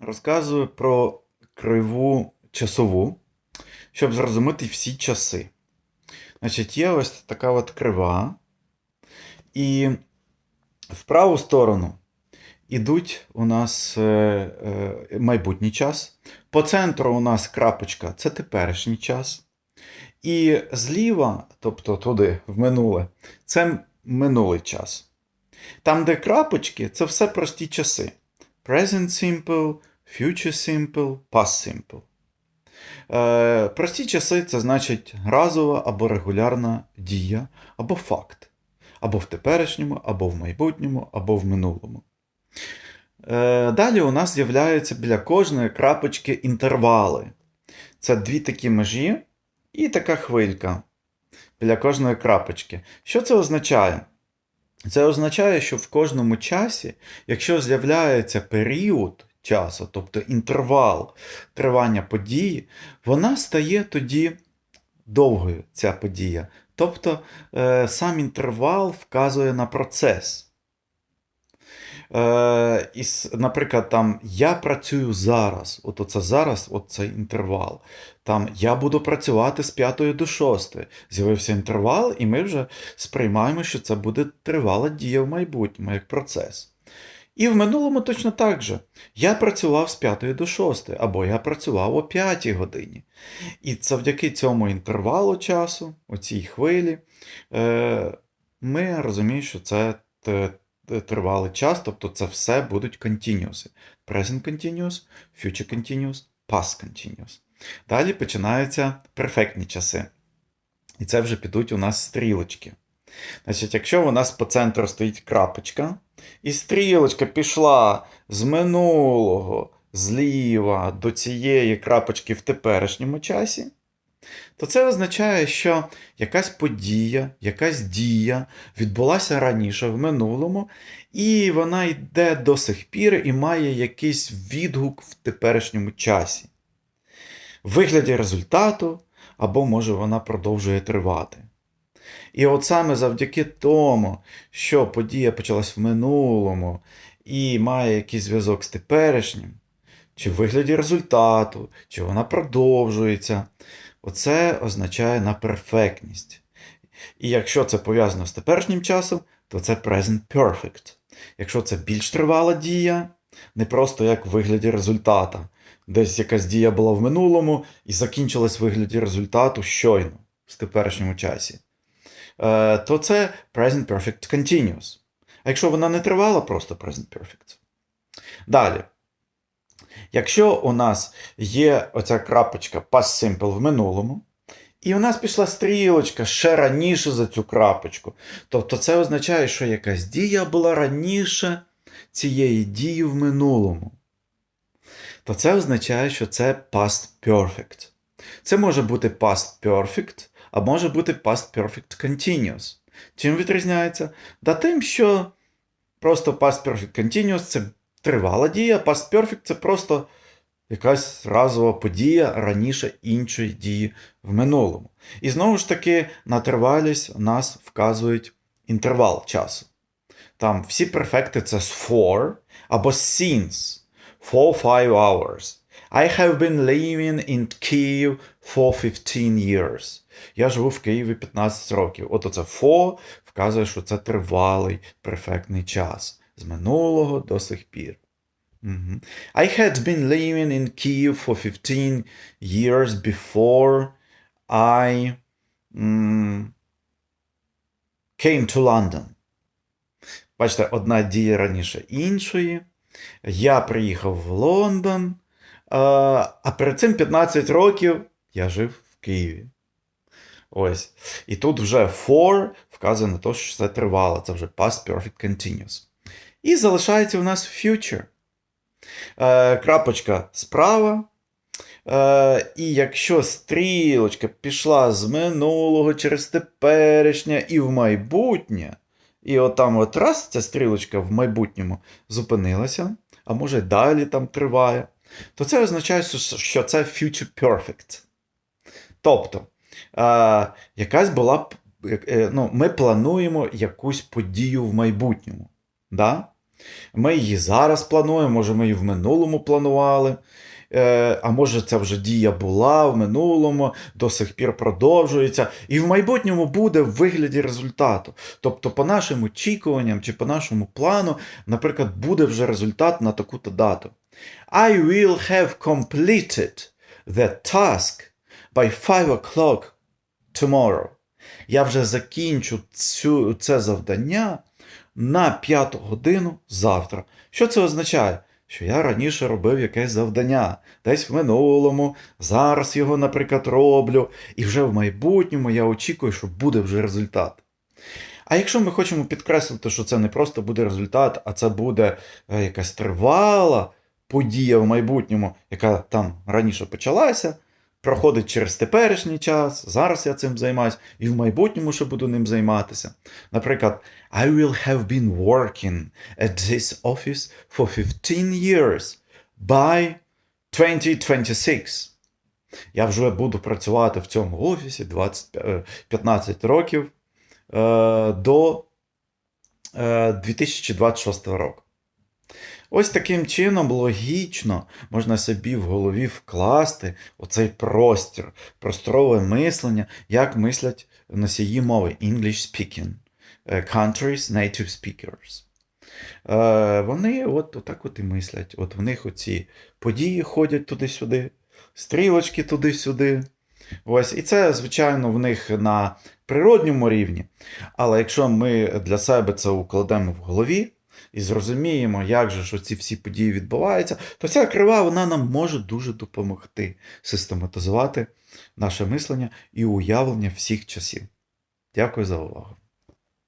розказую про криву часову, щоб зрозуміти всі часи. Значить, є ось така от крива, і в праву сторону ідуть у нас е, е, майбутній час. По центру у нас крапочка це теперішній час. І зліва, тобто туди, в минуле, це минулий час. Там, де крапочки, це все прості часи. Present simple, future simple, past simple. Е, прості часи це значить разова або регулярна дія, або факт. Або в теперішньому, або в майбутньому, або в минулому. Е, далі у нас з'являються біля кожної крапочки інтервали. Це дві такі межі і така хвилька біля кожної крапочки. Що це означає? Це означає, що в кожному часі, якщо з'являється період часу, тобто інтервал тривання події, вона стає тоді довгою, ця подія. Тобто е, сам інтервал вказує на процес. Е, і, Наприклад, там я працюю зараз, от оце зараз, от цей інтервал. Там я буду працювати з 5 до 6. З'явився інтервал, і ми вже сприймаємо, що це буде тривала дія в майбутньому, як процес. І в минулому точно так же. Я працював з 5 до 6, або я працював о 5 годині. І завдяки цьому інтервалу часу, оцій хвилі, е, ми розуміємо, що це тривалий час, тобто це все будуть continuous. Present continuous, future continuous, past continuous. Далі починаються перфектні часи. І це вже підуть у нас стрілочки. Значить, Якщо у нас по центру стоїть крапочка, і стрілочка пішла з минулого зліва до цієї крапочки в теперішньому часі, то це означає, що якась подія, якась дія відбулася раніше в минулому, і вона йде до сих пір і має якийсь відгук в теперішньому часі. В вигляді результату, або, може, вона продовжує тривати. І от саме завдяки тому, що подія почалась в минулому і має якийсь зв'язок з теперішнім, чи в вигляді результату, чи вона продовжується, Оце означає на перфектність. І якщо це пов'язано з теперішнім часом, то це present perfect. Якщо це більш тривала дія, не просто як в вигляді результата. Десь якась дія була в минулому і закінчилась в вигляді результату щойно в теперішньому часі, то це present perfect continuous. А якщо вона не тривала, просто present perfect. Далі. Якщо у нас є оця крапочка past simple в минулому, і у нас пішла стрілочка ще раніше за цю крапочку, тобто це означає, що якась дія була раніше цієї дії в минулому, то це означає, що це past perfect. Це може бути past perfect, а може бути past perfect continuous. Чим відрізняється? Да тим, що просто past perfect continuous це тривала дія, past perfect це просто якась разова подія раніше іншої дії в минулому. І знову ж таки, на тривалість нас вказують інтервал часу. Там всі перфекти це з for або since. For 5 hours. I have been living in Kyiv for 15 years. Я живу в Києві 15 років. От оце for вказує, що це тривалий перфектний час з минулого до сих пір. Mm-hmm. I had been living in Kyiv for 15 years before I mm, came to London. Бачите, одна дія раніше іншої. Я приїхав в Лондон, а перед цим 15 років я жив в Києві. Ось. І тут вже for вказано на те, що це тривало. Це вже past perfect continuous. І залишається у нас future. Е, Крапочка справа. Е, І якщо стрілочка пішла з минулого через теперішнє і в майбутнє, і отам от раз ця стрілочка в майбутньому зупинилася, а може далі там триває, то це означає, що це future perfect. Тобто, е, якась була. Е, ну, Ми плануємо якусь подію в майбутньому. Да? Ми її зараз плануємо, може, ми її в минулому планували. Е, А може, ця вже дія була в минулому, до сих пір продовжується, і в майбутньому буде в вигляді результату. Тобто, по нашим очікуванням чи по нашому плану, наприклад, буде вже результат на таку-то дату. I will have completed the task by 5 o'clock tomorrow. Я вже закінчу цю, це завдання на 5 годину завтра. Що це означає? Що я раніше робив якесь завдання, десь в минулому, зараз його, наприклад, роблю, і вже в майбутньому я очікую, що буде вже результат. А якщо ми хочемо підкреслити, що це не просто буде результат, а це буде е, якась тривала подія в майбутньому, яка там раніше почалася, проходить через теперішній час, зараз я цим займаюся, і в майбутньому ще буду ним займатися. Наприклад, I will have been working at this office for 15 years by 2026. Я вже буду працювати в цьому офісі 20, е, 15 років е, до е, 2026 року. Ось таким чином логічно можна собі в голові вкласти оцей простір, просторове мислення, як мислять носії мови English speaking е, countries, native speakers. Е, Вони от так от і мислять. От в них оці події ходять туди-сюди, стрілочки туди-сюди. Ось, і це, звичайно, в них на природньому рівні. Але якщо ми для себе це укладемо в голові і зрозуміємо, як же ж ці всі події відбуваються, то ця крива вона нам може дуже допомогти систематизувати наше мислення і уявлення всіх часів. Дякую за увагу.